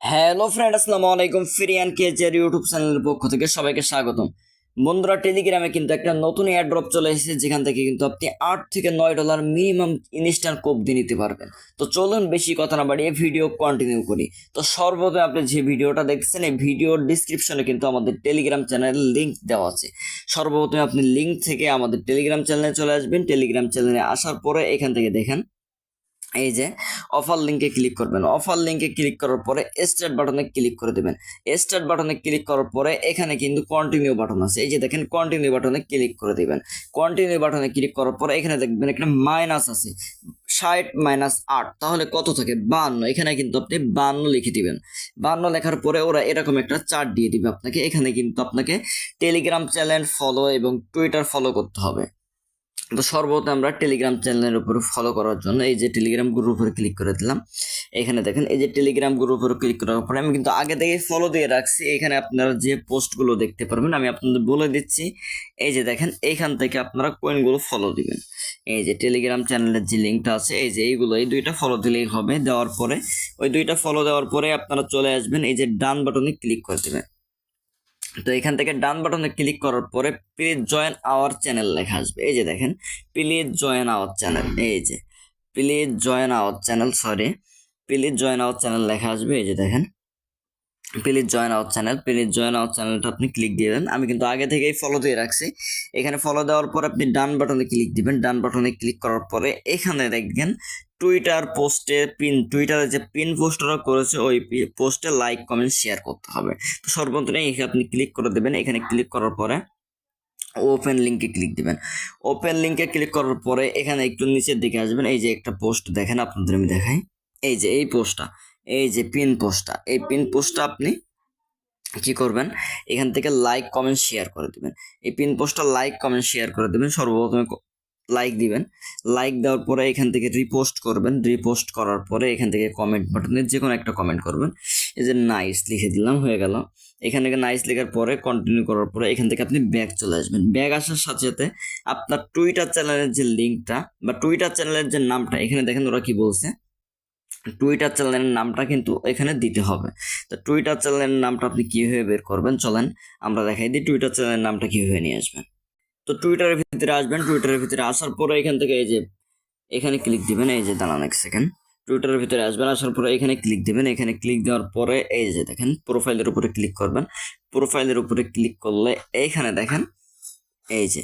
Hello friend আসসালামু আলাইকুম। ফিরিয়ান কেজের YouTube চ্যানেলের পক্ষ থেকে সবাইকে স্বাগতম। বন্ধুরা টেলিগ্রামে কিন্তু একটা নতুন এয়ারড্রপ চলে এসেছে, যেখান থেকে কিন্তু আপনি আট থেকে নয় ডলার মিনিমাম ইনস্ট্যান্ট কোপ দিয়ে নিতে পারবেন। তো চলুন বেশি কথা না বাড়িয়ে ভিডিও কন্টিনিউ করি। তো সর্বপ্রথমে আপনি যে ভিডিওটা দেখছেন, এই ভিডিওর ডিসক্রিপশনে কিন্তু আমাদের টেলিগ্রাম চ্যানেলের লিঙ্ক দেওয়া আছে। সর্বপ্রথমে আপনি লিঙ্ক থেকে আমাদের টেলিগ্রাম চ্যানেলে চলে আসবেন। টেলিগ্রাম চ্যানেলে আসার পরে এখান থেকে দেখেন এই যে অফার লিঙ্কে ক্লিক করবেন। অফার লিঙ্কে ক্লিক করার পরে স্টার্ট বাটনে ক্লিক করে দেবেন। স্টার্ট বাটনে ক্লিক করার পরে এখানে কিন্তু কন্টিনিউ বাটন আছে। এই যে দেখেন কন্টিনিউ বাটনে ক্লিক করে দিবেন। কন্টিনিউ বাটনে ক্লিক করার পরে এখানে দেখবেন একটা মাইনাস আছে। ষাট মাইনাস আট, তাহলে কত থাকে? বান্ন। এখানে কিন্তু আপনি বান্ন লিখে দিবেন। বান্ন লেখার পরে ওরা এরকম একটা চার্ট দিয়ে দিবে আপনাকে। এখানে কিন্তু আপনাকে টেলিগ্রাম চ্যানেল ফলো এবং টুইটার ফলো করতে হবে। তো সর্বপ্রথম আমরা টেলিগ্রাম চ্যানেলের উপরে ফলো করার জন্য এই যে টেলিগ্রাম গ্রুপের উপরে ক্লিক করে দিলাম। এখানে দেখেন, এই যে টেলিগ্রাম গ্রুপের উপরে ক্লিক করার পরে আমি কিন্তু আগে থেকে ফলো দিয়ে রাখছি। এখানে আপনারা যে পোস্টগুলো দেখতে পারবেন, আমি আপনাদের বলে দিচ্ছি। এই যে দেখেন, এইখান থেকে আপনারা কয়েনগুলো ফলো দিবেন। এই যে টেলিগ্রাম চ্যানেলের যে লিঙ্কটা আছে, এই যে এইগুলো, এই দুইটা ফলো দিলেই হবে। দেওয়ার পরে, ওই দুইটা ফলো দেওয়ার পরে আপনারা চলে আসবেন, এই যে ডান বাটনে ক্লিক করে দেবেন। তো এখান থেকে ডান বাটনে ক্লিক করার পরে প্লিজ জয়েন আওয়ার চ্যানেল লেখা আসবে। এই যে দেখেন প্লিজ জয়েন আওয়ার চ্যানেল এই যে please join our channel sorry please join our channel লেখা আসবে, এই যে দেখেন। Please join our channel please join our চ্যানেলটা আপনি ক্লিক দিয়ে দেন। আমি কিন্তু আগে থেকেই ফলো দিয়ে রাখছি। এখানে ফলো দেওয়ার পর আপনি ডান বাটনে ক্লিক দিবেন। ডান বাটনে ক্লিক করার পরে এখানে দেখবেন টুইটার পোস্টে পিন টুইটারে যে পিন পোস্টরা করেছে, ওই পোস্টে লাইক কমেন্ট শেয়ার করতে হবে। তো সর্বপ্রথম আপনি ক্লিক করে দেবেন। এখানে ক্লিক করার পরে ওপেন লিঙ্কে ক্লিক দিবেন। ওপেন লিঙ্কে ক্লিক করার পরে এখানে একটু নিচের দিকে আসবেন। এই যে একটা পোস্ট দেখেন, আপনাদের আমি দেখাই। এই যে, এই পোস্টটা এই যে পিন পোস্টটা এই পিন পোস্টটা আপনি কি করবেন? এখান থেকে লাইক কমেন্ট শেয়ার করে দিবেন। এই পিন পোস্টটা লাইক কমেন্ট শেয়ার করে দিবেন। সর্বপ্রথমে লাইক দিবেন। লাইক দেওয়ার পরে এখান থেকে রিপোস্ট করবেন। রিপোস্ট করার পরে এখান থেকে কমেন্ট বাটনে যে কোনো একটা কমেন্ট করবেন। এই যে নাইস লিখে দিলাম, হয়ে গেল। এখান থেকে নাইস লেখার পরে কন্টিনিউ করার পরে এখান থেকে আপনি ব্যাগ চলে আসবেন। ব্যাগ আসার সাথে সাথে আপনার টুইটার চ্যানেলের যে লিঙ্কটা বা টুইটার চ্যানেলের যে নামটা, এখানে দেখেন ওরা কি বলছে? টুইটার চ্যানেলের নামটা কিন্তু এখানে দিতে হবে। তো টুইটার চ্যানেলের নামটা আপনি কীভাবে বের করবেন? চলেন, আমরা দেখাই দিই টুইটার চ্যানেলের নামটা কীভাবে নিয়ে আসবেন। তো টুইটারের ভিতরে আসবেন। টুইটারের ভিতরে আসার পরে এখান থেকে এই যে, এখানে ক্লিক দিবেন। এই যে, দাঁড়ান এক সেকেন্ড টুইটারের ভিতরে আসবেন, আসার পরে এখানে ক্লিক দিবেন। এখানে ক্লিক দেওয়ার পরে এই যে দেখেন প্রোফাইলের উপরে ক্লিক করবেন। প্রোফাইলের উপরে ক্লিক করলে এইখানে দেখেন, এই যে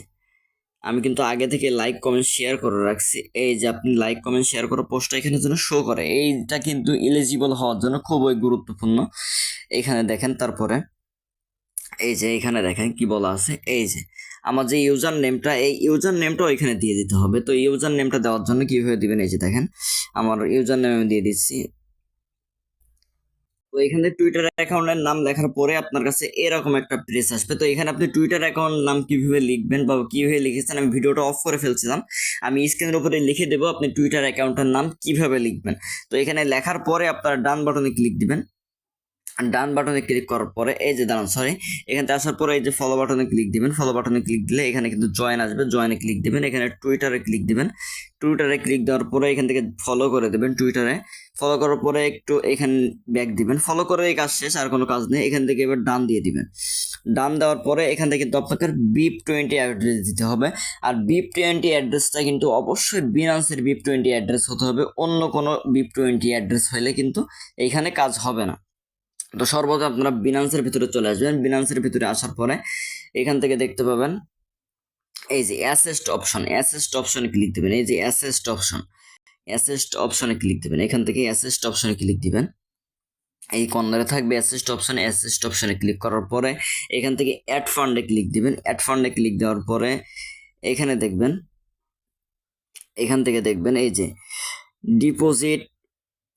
আমি কিন্তু আগে থেকে লাইক কমেন্ট শেয়ার করে রাখছি। এই যে আপনি লাইক কমেন্ট শেয়ার করা পোস্টটা এখানে যেন শো করে, এইটা কিন্তু এলিজিবল হওয়ার জন্য খুবই গুরুত্বপূর্ণ। এখানে দেখেন তারপরে, এই যে এখানে দেখেন কি বলা আছে, এই যে আমার যে ইউজার নেমটা এই ইউজার নেমটাও এখানে দিয়ে দিতে হবে। তো ইউজার নেমটা দেওয়ার জন্য কীভাবে দিবেন? এই যে দেখেন, আমার ইউজার নেম আমি দিয়ে দিচ্ছি। তো এখানে টুইটার অ্যাকাউন্টের নাম লেখার পরে আপনার কাছে এরকম একটা প্রেস আসবে। তো এখানে আপনি টুইটার অ্যাকাউন্ট নাম কীভাবে লিখবেন বা কীভাবে লিখেছেন, আমি ভিডিওটা অফ করে ফেলছিলাম। আমি স্ক্রিনের উপরে লিখে দেবো আপনি টুইটার অ্যাকাউন্টের নাম কীভাবে লিখবেন। তো এখানে লেখার পরে আপনারা ডান বাটনে ক্লিক দিবেন। ডান বাটনে ক্লিক করার পরে, এই যে দাঁড়ান সরি এখানে আসার পরে এই যে ফলো বাটনে ক্লিক দিবেন ফলো বাটনে ক্লিক দিলে এখানে কিন্তু জয়েন আসবে জয়েনে ক্লিক দিবেন, এখানে টুইটারে ক্লিক দিবেন টুইটারে ক্লিক দেওয়ার পরে এখান থেকে ফলো করে দেবেন টুইটারে ফলো করার পরে একটু এখানে ব্যাক দিবেন ফলো করে এই কাজ শেষ, আর কোনো কাজ নেই, এখান থেকে এবার ডান দিয়ে দিবেন। ডান দেওয়ার পরে এখান থেকে কিন্তু আপনাকে বিপ টোয়েন্টি অ্যাড্রেস দিতে হবে, আর বিপ টোয়েন্টি অ্যাড্রেসটা কিন্তু অবশ্যই বিনান্সের বিপ টোয়েন্টি অ্যাড্রেস হতে হবে, অন্য কোনো বিপ টোয়েন্টি অ্যাড্রেস হলে কিন্তু এইখানে কাজ হবে না। তো সর্বদা আপনারা বিনান্সের ভিতরে চলে আসবেন। বিনান্সের ভিতরে আসার পরে এখান থেকে দেখতে পাবেন, এই যে অ্যাসেস্ট অপশন অ্যাসেস্ট অপশনে ক্লিক দেবেন। এই যে অ্যাসেস্ট অপশন অ্যাসেস্ট অপশনে ক্লিক দেবেন। এখান থেকে অ্যাসেস্ট অপশনে ক্লিক দিবেন। এই কর্নারে থাকবে অ্যাসেস্ট অপশনে অ্যাসেস্ট অপশনে ক্লিক করার পরে এখান থেকে অ্যাড ফান্ডে ক্লিক দিবেন। অ্যাড ফান্ডে ক্লিক দেওয়ার পরে এখানে দেখবেন, এখান থেকে দেখবেন এই যে ডিপোজিট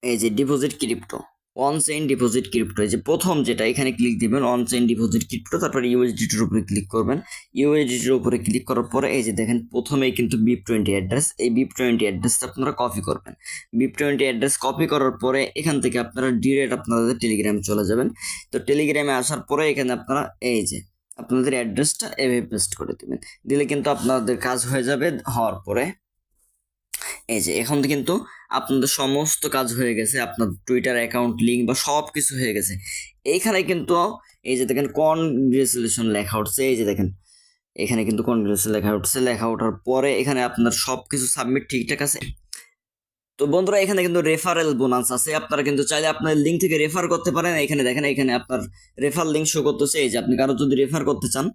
এই যে deposit crypto on chain deposit crypto এই যে প্রথম যেটা, এখানে ক্লিক দিবেন অন চেইন ডিপোজিট ক্রিপ্টো তারপরে ইউএসডিটির উপরে ক্লিক করবেন। ইউএসডিটির উপরে ক্লিক করার পরে এই যে দেখেন, প্রথমেই কিন্তু বিপ টোয়েন্টি অ্যাড্রেস এই বিপ টোয়েন্টি অ্যাড্রেসটা আপনারা কপি করবেন। বিপ টোয়েন্টি অ্যাড্রেস কপি করার পরে এখান থেকে আপনারা ডিরেক্ট আপনাদের টেলিগ্রামে চলে যাবেন। তো টেলিগ্রামে আসার পরে এখানে আপনারা এই যে আপনাদের অ্যাড্রেসটা এভাবে পেস্ট করে দেবেন। দিলে কিন্তু আপনাদের কাজ হয়ে যাবে হওয়ার পরে। এই যে, এখন কিন্তু আপনাদের সমস্ত কাজ হয়ে গেছে, আপনার টুইটার অ্যাকাউন্ট লিঙ্ক বা সব কিছু হয়ে গেছে। এইখানে কিন্তু এই যে দেখেন কনগ্রেচুলেশন লেখা উঠছে, এই যে দেখেন, এখানে কিন্তু কনগ্রেচুলেশন লেখা উঠছে, লেখা ওঠার পরে এখানে আপনার সব কিছু সাবমিট ঠিকঠাক আছে। তো বন্ধুরা, এখানে কিন্তু রেফারেল বোনাস আছে, আপনারা কিন্তু চাইলে আপনার লিঙ্ক থেকে রেফার করতে পারেন। এখানে দেখেন, এখানে আপনার রেফার লিঙ্ক শো করতেছে, এই যে আপনি কারও যদি রেফার করতে চান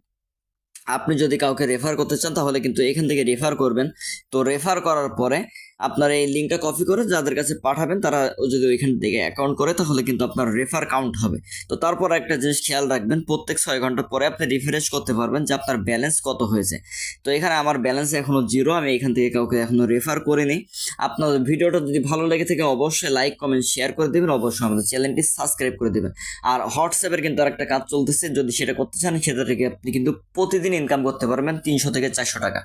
আপনি যদি কাউকে রেফার করতে চান, তাহলে কিন্তু এখান থেকে রেফার করবেন। তো রেফার করার পরে আপনার এই লিঙ্কটা কপি করে যাদের কাছে পাঠাবেন, তারা যদি ওইখান থেকে অ্যাকাউন্ট করে, তাহলে কিন্তু আপনার রেফার কাউন্ট হবে। তো তারপর একটা জিনিস খেয়াল রাখবেন, প্রত্যেক ছয় ঘণ্টা পরে আপনি রিফ্রেশ করতে পারবেন যে আপনার ব্যালেন্স কত হয়েছে। তো এখানে আমার ব্যালেন্স এখনও জিরো আমি এখান থেকে কাউকে এখনও রেফার করিনি। আপনার ভিডিওটা যদি ভালো লেগে থাকে, অবশ্যই লাইক কমেন্ট শেয়ার করে দেবেন। অবশ্যই আমাদের চ্যানেলটি সাবস্ক্রাইব করে দেবেন। আর হোয়াটসঅ্যাপের কিন্তু আরেকটা কাজ চলতেছে, যদি সেটা করতে চান, সেটা থেকে আপনি কিন্তু প্রতিদিন ইনকাম করতে পারবেন তিনশো থেকে চারশো টাকা।